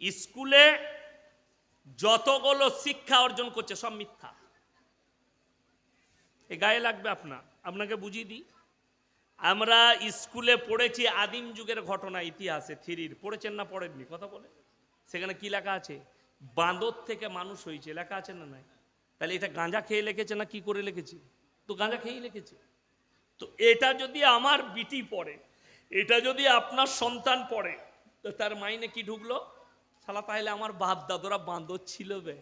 স্কুলে যতগুলো শিক্ষা অর্জন করছে, সব মিথ্যা। এ গায়ে লাগবে আপনার। আপনাকে বুঝিয়ে দিই। আমরা স্কুলে পড়েছি আদিম যুগের ঘটনা, ইতিহাসে, থ্রির। পড়েছেন না, পড়েননি? কথা বলে সেখানে কি লেখা আছে? বাঁদর থেকে মানুষ হয়েছে। লেখা আছে না নাই? তাহলে এটা গাঁজা খেয়ে লিখেছে না কি করে লিখেছে? তো গাঁজা খেয়েই লিখেছে। তো এটা যদি আমার বিটি পড়ে, এটা যদি আপনার সন্তান পড়ে, তো তার মাইনে কি ঢুকলো? শালা, তাহলে আমার বাপ দাদরা বাঁদর ছিল বে।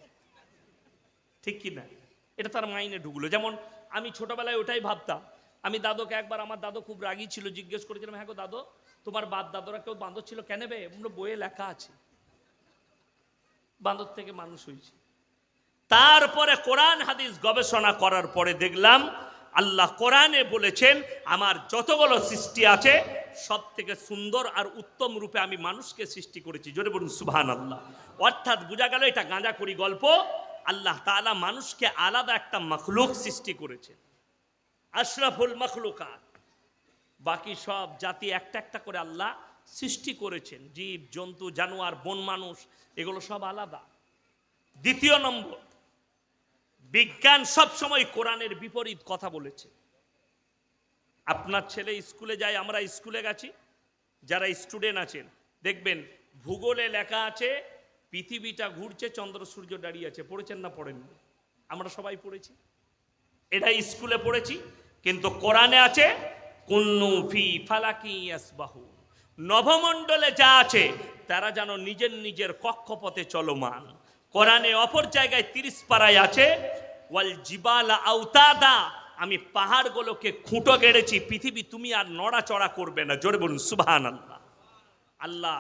ঠিক কি না এটা তার মাইনে ঢুকলো। যেমন আমি ছোটবেলায় ওটাই ভাবতাম। আমি দাদুকে একবার, আমার দাদু খুব রাগী ছিল, জিজ্ঞেস করেছিলাম হ্যাঁ গো দাদু, তোমার বাপ দাদুরা কেউ বাঁদর ছিল কেন বে? এগুলো বইয়ে লেখা আছে। বাঁদর থেকে মানুষ হয়েছে। তারপরে কোরআন হাদিস গবেষণা করার পরে দেখলাম আল্লাহ কোরআনে বলেছেন, আমার যতগুলো সৃষ্টি আছে সব থেকে সুন্দর আর উত্তম রূপে আমি মানুষকে সৃষ্টি করেছি। জোরে বলুন সুবহান আল্লাহ অর্থাৎ বোঝা গেল এটা গাঁজা করি গল্প। আল্লাহ তাআলা মানুষকে আলাদা একটা মখলুক সৃষ্টি করেছেন। আশরাফুল মখলুকাত। বাকি সব জাতি একটা একটা করে আল্লাহ সৃষ্টি করেছেন। জীব, জন্তু, জানোয়ার, বন মানুষ, এগুলো সব আলাদা। দ্বিতীয় নম্বর বিজ্ঞান সব সময় কোরআনের বিপরীত কথা বলেছে। আপনার ছেলে স্কুলে যায়, আমরা স্কুলে গেছি, যারা স্টুডেন্ট আছেন, দেখবেন ভূগোলে লেখা আছে, পৃথিবীটা ঘুরছে, চন্দ্র, সূর্য দাঁড়িয়ে আছে, পড়েছেন না, পড়েননি। আমরা সবাই পড়েছি। এটা স্কুলে পড়েছি, কিন্তু কোরআনে আছে, কুন্নু ফি ফালাকি ইয়াসবাহু। নভমণ্ডলে যা আছে, তারা যেন নিজের নিজের কক্ষপথে চলমান। কোরআনে অপর জায়গায় তিরিশ পাড়ায় আছে ওয়াল জিবালা আউতাদা। আমি পাহাড়গুলোকে খুঁটো গেড়েছি পৃথিবী তুমি আর নড়াচড়া করবে না। জোরে বলুন সুবহান আল্লাহ আল্লাহ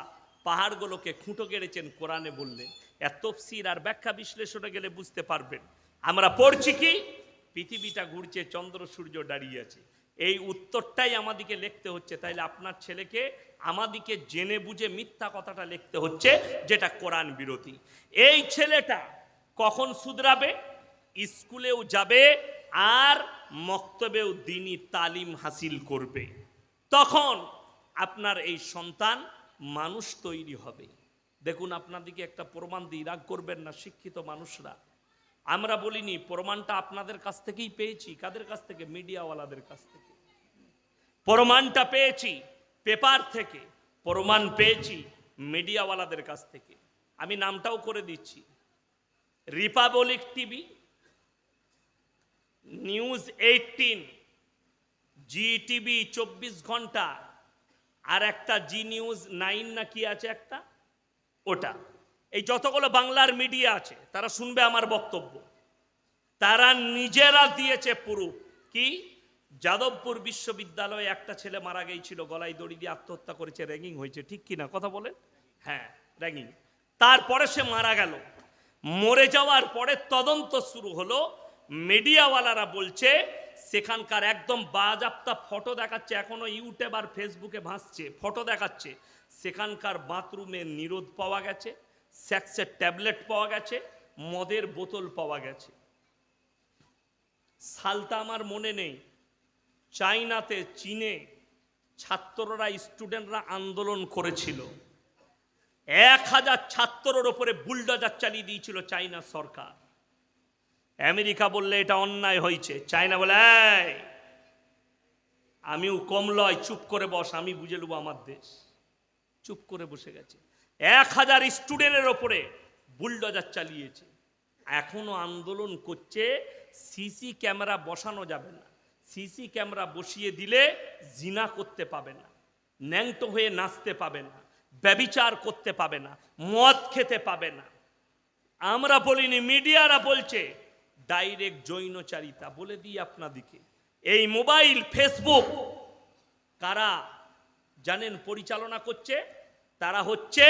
পাহাড়গুলোকে খুঁটো গেড়েছেন কোরআনে বললেন। এত তফসির আর ব্যাখ্যা বিশ্লেষণে গেলে বুঝতে পারবেন। আমরা পড়ছি কি? পৃথিবীটা ঘুরছে, চন্দ্র, সূর্য দাঁড়িয়ে আছে। এই উত্তরটাই আমাদিকে লিখতে হচ্ছে। তাইলে আপনার ছেলেকে আমাদিকে জেনে বুঝে মিথ্যা কথাটা লিখতে হচ্ছে, যেটা কোরআন বিরোধী। এই ছেলেটা কখন শুধরাবে? স্কুলেও যাবে আর মক্তবেও দিনই তালিম হাসিল করবে। তখন আপনার এই সন্তান মানুষ তৈরি হবে। দেখুন আপনাদিকে একটা প্রমাণ দিই রাগ করবেন না, শিক্ষিত মানুষরা। আমরা বলিনি, প্রমাণটা আপনাদের কাছ থেকেই পেয়েছি। কাদের কাছ থেকে? মিডিয়াওয়ালাদের কাছ থেকে। প্রমাণটা পেয়েছি, পেপার থেকে। প্রমাণ পেয়েছি, মিডিয়াওয়ালাদের কাছ থেকে। আমি নামটাও করে দিচ্ছি। Republic TV news eighteen Zee TV চব্বিশ ঘণ্টা, আর একটা জি নিউজ নাইন না কি আছে একটা? ওটা। এই যতগুলো বাংলার মিডিয়া আছে, তারা শুনবে আমার বক্তব্য। তারা নিজেরা দিয়েছে পুরো কি? যাদবপুর বিশ্ববিদ্যালয়ে একটা ছেলে মারা গিয়েছিল, গলায় দড়ি দিয়ে আত্মহত্যা করেছে, র্যাগিং হয়েছে। ঠিক কি না? কথা বলেন? হ্যাঁ র্যাগিং। তারপরে সে মারা গেল। মরে যাওয়ার পরে তদন্ত শুরু হলো মিডিয়াওয়ালারা বলছে সেখানকার একদম বাজাপ্তা ফটো দেখাচ্ছে এখনও ইউটিউব আর ফেসবুকে ভাসছে ফটো দেখাচ্ছে সেখানকার বাথরুমে নিরোধ পাওয়া গেছে স্যাক্সের ট্যাবলেট পাওয়া গেছে মদের বোতল পাওয়া গেছে সালটা আমার মনে নেই চাইনাতে চীনে ছাত্ররা স্টুডেন্টরা আন্দোলন করেছিল এক হাজার ছাত্রর ওপরে বুলডোজার চালিয়ে দিয়েছিল চাইনা সরকার আমেরিকা বললে এটা অন্যায় হয়েছে। চায়না বলে "এই, আমিও কম লয় চুপ করে বস আমি বুঝে নেব আমার দেশ। চুপ করে বসে গেছে। এক হাজার স্টুডেন্টের ওপরে বুলডোজার চালিয়েছে। এখনও আন্দোলন করছে সিসি ক্যামেরা বসানো যাবে না। সিসি ক্যামেরা বসিয়ে দিলে জিনা করতে পাবে না ন্যাংটো হয়ে নাচতে পাবে না ব্যবিচার করতে পাবে না মদ খেতে পাবে না। আমরা বলিনি মিডিয়ারা বলছে ডাইরেক্ট জৈনচারিতা, বলে দিই আপনাদিকে। এই মোবাইল, ফেসবুক, কারা জানেন পরিচালনা করছে? তারা হচ্ছে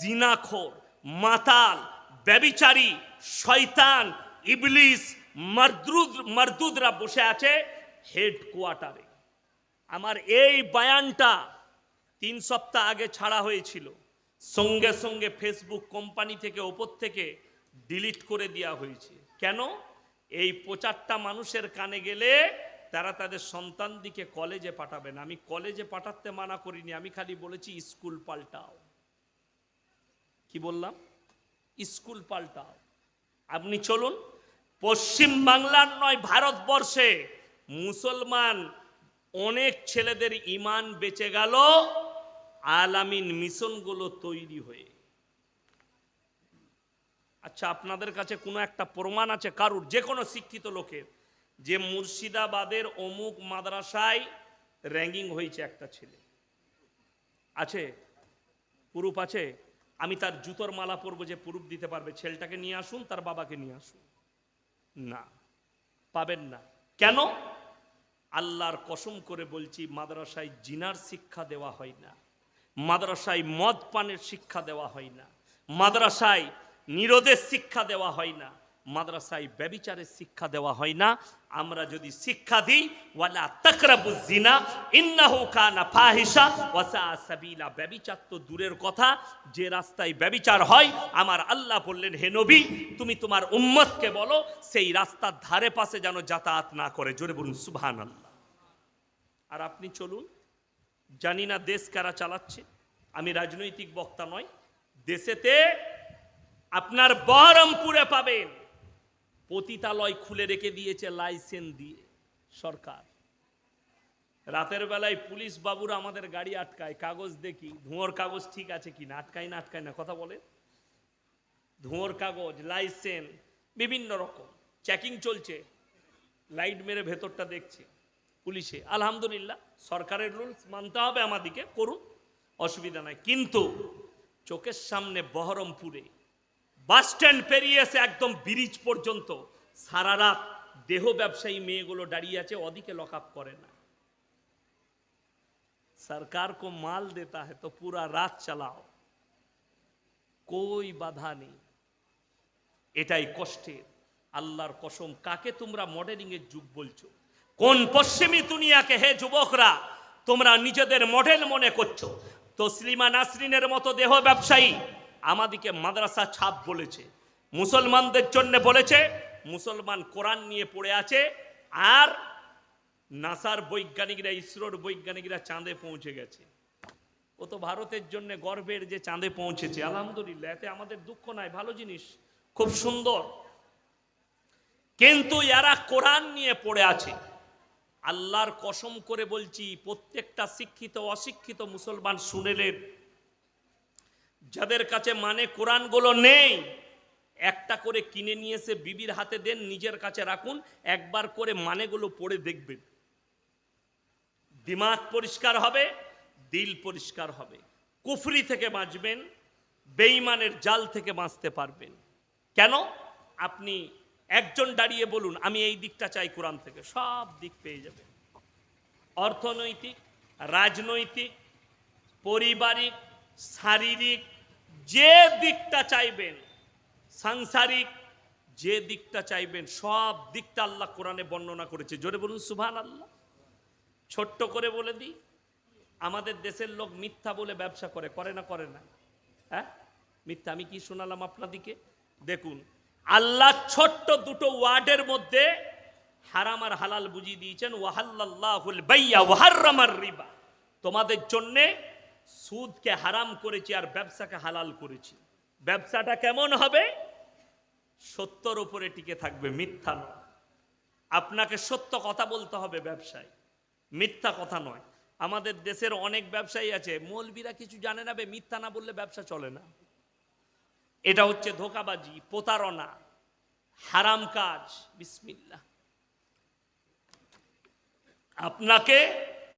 জিনাখোর, মাতাল, ব্যবিচারী, শয়তান, ইবলিস, মারদুদ, মারদুদরা বসে আছে হেড কোয়ার্টারে আমার এই বায়ানটা তিন সপ্তাহ আগে ছাড়া হয়েছিল। সঙ্গে সঙ্গে ফেসবুক কোম্পানি থেকে ওপর থেকে ডিলিট করে দেওয়া হয়েছে। কেন? এই প্রচারটা মানুষের কানে গেলে তারা তাদের সন্তান দিকে কলেজে পাঠাবে না। আমি কলেজে পাঠাতে মানা করিনি, আমি খালি বলেছি স্কুল পাল্টাও। কি বললাম? স্কুল পাল্টাও। আপনি চলুন, পশ্চিম বাংলার নয়, ভারতবর্ষে মুসলমান অনেক ছেলেদের ইমান বেঁচে গেল, আলামিন মিশনগুলো তৈরি হয়ে আচ্ছা আপনাদের কাছে কোনো একটা প্রমাণ আছে কারুর? যে কোনো শিক্ষিত লোকের। যে মুর্শিদাবাদের অমুক মাদ্রাসায় র্যাঙ্কিং হয়েছে একটা ছেলে। আছে? পুরুপ আছে? আমি তার জুতোর মালা পরবো যে পুরুপ দিতে পারবে। ছেলেটাকে নিয়ে আসুন, তার বাবাকে নিয়ে আসুন। না, পাবেন না। কেন? আল্লাহর কসম করে বলছি, মাদ্রাসায় জিনার শিক্ষা দেওয়া হয় না। মাদ্রাসায় মদ পানের শিক্ষা দেওয়া হয় না। মাদ্রাসায় নিরোধের শিক্ষা দেওয়া হয় না, মাদ্রাসায় ব্যবিচারের শিক্ষা দেওয়া হয় না। আমরা যদি শিক্ষা দিই, ওয়ালা তাকরাবু জিনা ইন্নাহু কানা ফাহিশা ওয়া সাআ সাবিলা। ব্যবিচার তো দূরের কথা, যে রাস্তায় ব্যবিচার হয়, আমার আল্লাহ বললেন, হে নবী, তুমি তোমার উম্মতকে বলো, সেই রাস্তার ধারে পাশে যেন যাতায়াত না করে। জোরে বলুন, সুবহানাল্লাহ। আর আপনি চলুন, জানি না দেশ কারা চালাচ্ছে, আমি রাজনৈতিক বক্তা নয়, দেশেতে আপনার বহরমপুরে পাবেন। পতিতালয় খুলে রেখে দিয়েছে লাইসেন্স দিয়ে সরকার। রাতের বেলায় পুলিশ বাবুরা আমাদের গাড়ি আটকায়। কাগজ দেখি, ধোঁয়ার কাগজ ঠিক আছে কি না আটকায় না আটকায় না, কথা বলে ধোঁয়ার কাগজ, লাইসেন্স, বিভিন্ন রকম। চেকিং চলছে। লাইট মেরে ভেতরটা দেখছে পুলিশে। আলহামদুলিল্লাহ, সরকারের রুলস মানতে হবে আমাদিকে করুন। অসুবিধা নাই। কিন্তু চোখের সামনে বহরমপুরে বাস স্ট্যান্ড পেরিয়ে এসে একদম ব্রিজ পর্যন্ত সারা রাত দেহ ব্যবসায়ী মেয়েগুলো দাঁড়িয়ে আছে ওদিকে লক আপ করে না सरकार को माल देता है तो पूरा रात चलाओ कोई বাধা নেই এটাই কষ্টের আল্লাহর কসম কাকে তোমরা মডেলিং এর যুগ বলছো কোন পশ্চিমী দুনিয়াকে হে যুবকরা তোমরা নিজেদের মডেল মনে করছো তসলিমা নাসরিনের মতো দেহ ব্যবসায়ী আমাদিকে মাদ্রাসা ছাপ বলেছে। মুসলমানদের জন্য বলেছে, মুসলমান কোরআন নিয়ে পড়ে আছে, আর নাসার বৈজ্ঞানিকরা, ইসরোর বৈজ্ঞানিকরা চাঁদে পৌঁছে গেছে। ও তো ভারতের জন্য গর্বের যে চাঁদে পৌঁছেছে। আলহামদুলিল্লাহ, এতে আমাদের দুঃখ নাই, ভালো জিনিস, খুব সুন্দর। কিন্তু এরা কোরআন নিয়ে পড়ে আছে। আল্লাহর কসম করে বলছি, প্রত্যেকটা শিক্ষিত, অশিক্ষিত মুসলমান শুনেলেন যাদের কাছে মানে কোরআনগুলো নেই, একটা করে কিনে নিয়ে এসে বিবির হাতে দেন, নিজের কাছে রাখুন, একবার করে মানেগুলো পড়ে দেখবেন। দিমাগ পরিষ্কার হবে, দিল পরিষ্কার হবে। কুফরি থেকে বাঁচবেন, বেঈমানের জাল থেকে বাঁচতে পারবেন। কেন? আপনি একজন দাঁড়িয়ে বলুন, আমি এই দিকটা চাই কোরআন থেকে, সব দিক পেয়ে যাবেন। অর্থনৈতিক, রাজনৈতিক, পারিবারিক, শারীরিক যে দিকটা চাইবেন, সাংসারিক যে দিকটা চাইবেন, সব দিকটা আল্লাহ কোরআনে বর্ণনা করেছে। জোরে বলুন সুভান আল্লাহ ছোট্ট করে বলে দিই, আমাদের দেশের লোক মিথ্যা বলে ব্যবসা করে করে না করে না। হ্যাঁ? মিথ্যা, আমি কি শোনালাম আপনাদিকে? দেখুন, আল্লাহ ছোট্ট দুটো ওয়ার্ডের মধ্যে হারাম আর হালাল বুঝিয়ে দিয়েছেন ওয়াহাল্লাহুল বাইয়া, ওয়াহার্রামার রিবা। তোমাদের জন্যে সুদকে হারাম করেছি আর ব্যবসাকে হালাল করেছি। ব্যবসাটা কেমন হবে? সত্যর উপরে টিকে থাকবে, মিথ্যা নয়। আপনাকে সত্য কথা বলতে হবে ব্যবসায়। মিথ্যা কথা নয়। আমাদের দেশের অনেক ব্যবসায়ী আছে, মৌলবীরা কিছু জানে না মিথ্যা না বললে ব্যবসা চলে না। এটা হচ্ছে ধোকাবাজি, প্রতারণা, হারাম কাজ। বিসমিল্লা আপনাকে